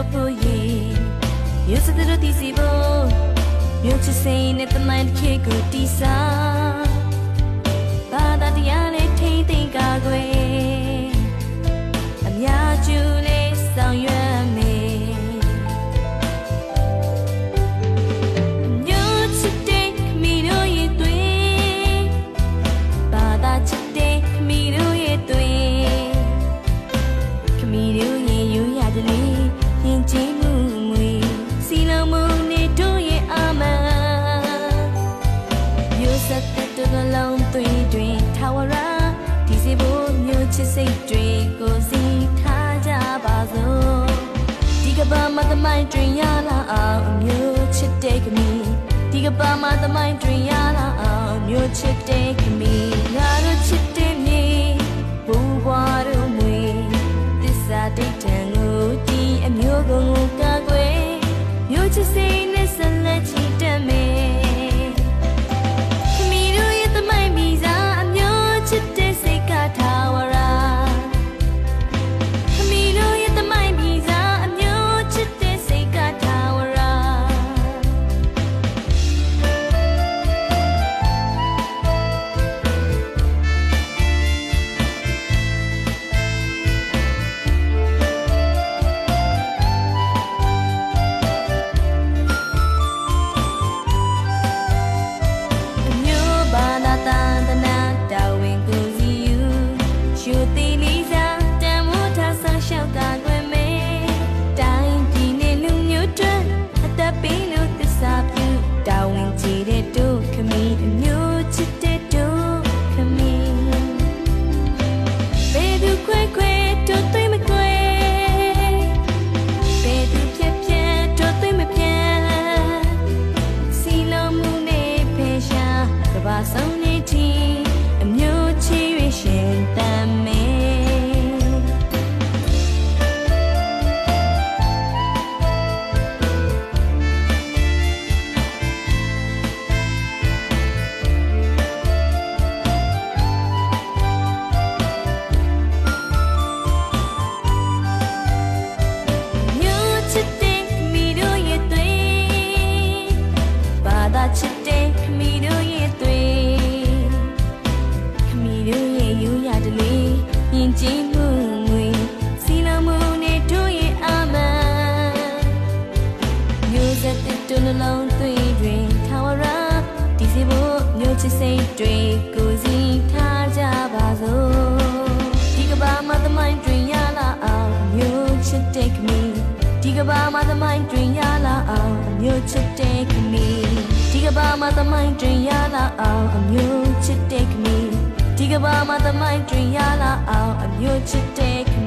ရောက်ဖို့ရေမြို့စတဲ့တီစီဖို့မြို့ချစိန်နဲ့တမိုင်းတစ်ခေတ်ကိုတီးစား ဆက်တဲ့တကလုံးသွေးတွင်ထာဝရဒီစီဖို့မြို့ချစ်စိတ်တွေကိုစီထားကြပါစို့ဒီကဘာမသမိုင်းတွင်ရလာအောင်အမျိုးချစ်တဲ့ခမီဒီကဘာမသမိုင်းတွင်ရလာအောင်အမျိုးချစ်တဲ့ခမီ မျိုးချစ်စိတ်တွေကိုစီထားကြပါစို့ဒီကဘာမသမိုင်းတွင်ရလာအောင်မျိုးချစ်တဲ့ခမီဒီကဘာမှာသမိုင်းတွင်ရလာအောင်အမျိုးချစ်တဲ့ခမီဒီကဘာမှာသမိုင်းတွင်ရလာအောင်အမျိုးချစ်တဲ့ခမီဒီကဘာမှာသမိုင်းတွင်ရလာအောင်အမျိုးချစ်တဲ့ခ